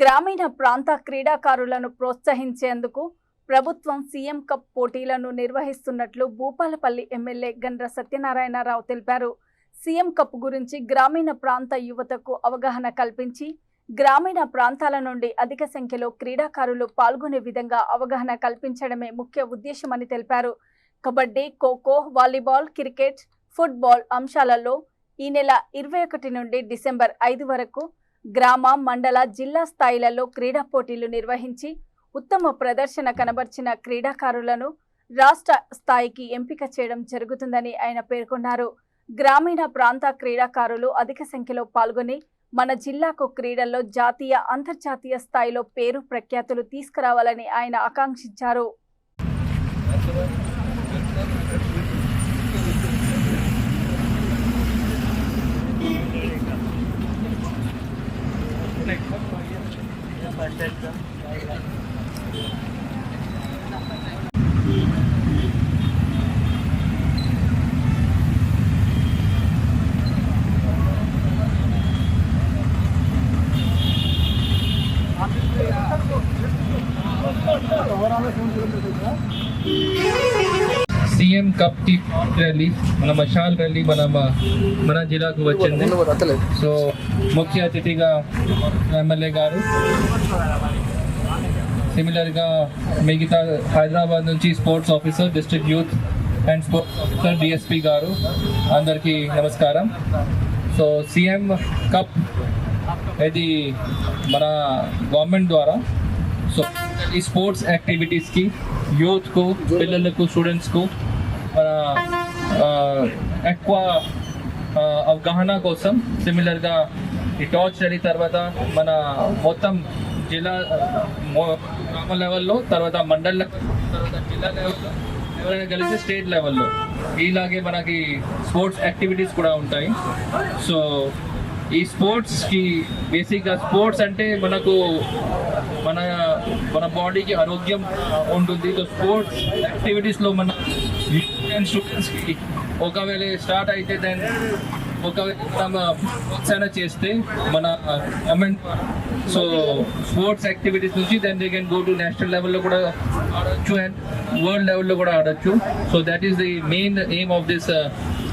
గ్రామీణ ప్రాంత క్రీడాకారులను ప్రోత్సహించేందుకు ప్రభుత్వం సీఎం కప్ పోటీలను నిర్వహిస్తున్నట్లు భూపాలపల్లి ఎమ్మెల్యే గండ్ర సత్యనారాయణరావు తెలిపారు. సీఎం కప్ గురించి గ్రామీణ ప్రాంత యువతకు అవగాహన కల్పించి గ్రామీణ ప్రాంతాల నుండి అధిక సంఖ్యలో క్రీడాకారులు పాల్గొనే విధంగా అవగాహన కల్పించడమే ముఖ్య ఉద్దేశమని తెలిపారు. Kabaddi kho kho volleyball cricket football అంశాలలో ఈ నెల ఇరవై ఒకటి నుండి డిసెంబర్ ఐదు వరకు గ్రామ మండల జిల్లా స్థాయిలలో క్రీడా పోటీలు నిర్వహించి ఉత్తమ ప్రదర్శన కనబర్చిన క్రీడాకారులను రాష్ట్ర స్థాయికి ఎంపిక చేయడం జరుగుతుందని ఆయన పేర్కొన్నారు. గ్రామీణ ప్రాంత క్రీడాకారులు అధిక సంఖ్యలో పాల్గొని మన జిల్లాకు క్రీడల్లో జాతీయ అంతర్జాతీయ స్థాయిలో పేరు ప్రఖ్యాతులు తీసుకురావాలని ఆయన ఆకాంక్షించారు. సీఎం కప్ టీ ర్యాలీ మన మషాల్ ర్యాలీ మన మన జిల్లాకు వచ్చింది సో ముఖ్య అతిథిగా ఎమ్మెల్యే గారు సిమిలర్గా మిగతా హైదరాబాద్ నుంచి sports officer district youth and sports officer DSP గారు అందరికీ నమస్కారం సో సీఎం కప్ ఇది మన గవర్నమెంట్ ద్వారా సో ఈ స్పోర్ట్స్ యాక్టివిటీస్కి యూత్కు పిల్లలకు స్టూడెంట్స్కు మన ఆ, ఎక్కువ ఆ, అవగాహన కోసం సిమిలర్గా ఈ టార్చ్ ర్యాలీ తర్వాత మన మొత్తం జిల్లా గ్రామ లెవెల్లో తర్వాత మండల్ లెవెల్ తర్వాత జిల్లా లెవెల్లో ఎవరైనా కలిసి స్టేట్ లెవెల్లో. ఇలాగే మనకి స్పోర్ట్స్ యాక్టివిటీస్ కూడా ఉంటాయి. సో ఈ స్పోర్ట్స్కి బేసిక్గా స్పోర్ట్స్ అంటే మనకు మన మన బాడీకి ఆరోగ్యం ఉంటుంది. సో స్పోర్ట్స్ యాక్టివిటీస్లో మన స్టూడెంట్స్కి ఒకవేళ స్టార్ట్ అయితే దాన్ని ఒక తమ ప్రోత్సాహన చేస్తే మన గవర్నమెంట్ సో స్పోర్ట్స్ యాక్టివిటీస్ నుంచి then they can go to national లెవెల్లో కూడా ఆడొచ్చు అండ్ వరల్డ్ లెవెల్లో కూడా ఆడొచ్చు. So that is the main aim of this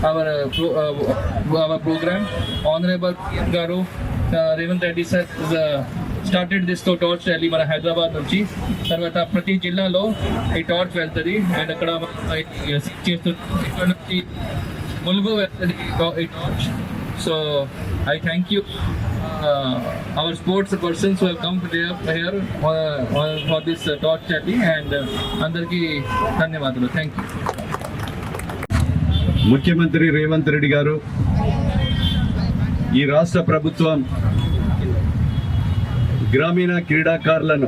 our our program honourable గారు రేవంత్ రెడ్డి సార్ స్టార్టెడ్ దిస్తో టార్చ్ ర్యాలీ మన హైదరాబాద్ నుంచి. తర్వాత ప్రతి జిల్లాలో ఈ టార్చ్ వెళ్తుంది. అండ్ అక్కడ uh, చేస్తుంది ములుగు వెళ్తుంది so I thank you our sports persons welcome here for this torch rally and అందరికీ ధన్యవాదాలు. థ్యాంక్ యూ ముఖ్యమంత్రి రేవంత్ రెడ్డి గారు ఈ రాష్ట్ర ప్రభుత్వం గ్రామీణ క్రీడాకారులను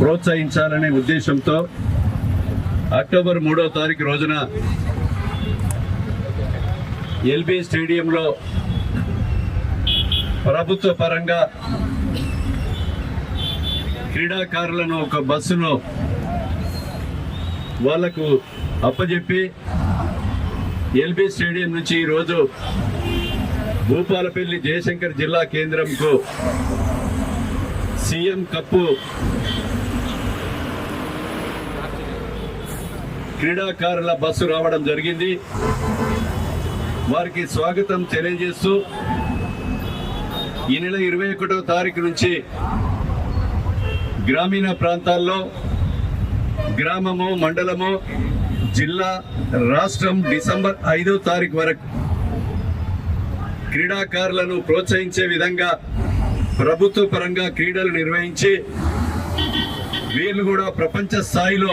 ప్రోత్సహించాలనే ఉద్దేశంతో అక్టోబర్ మూడో తారీఖు రోజున ఎల్బీ స్టేడియంలో ప్రభుత్వ పరంగా క్రీడాకారులను ఒక బస్సును వాళ్ళకు అప్పజెప్పి ఎల్బీ స్టేడియం నుంచి ఈరోజు భూపాలపల్లి జయశంకర్ జిల్లా కేంద్రంకు సీఎం కప్పు క్రీడాకారుల బస్సు రావడం జరిగింది. వారికి స్వాగతం తెలియజేస్తూ ఈ నెల ఇరవై ఒకటో తారీఖు నుంచి గ్రామీణ ప్రాంతాల్లో గ్రామము మండలము జిల్లా రాష్ట్రం డిసెంబర్ ఐదో తారీఖు వరకు క్రీడాకారులను ప్రోత్సహించే విధంగా ప్రభుత్వ పరంగా క్రీడలు నిర్వహించి వీళ్ళు కూడా ప్రపంచ స్థాయిలో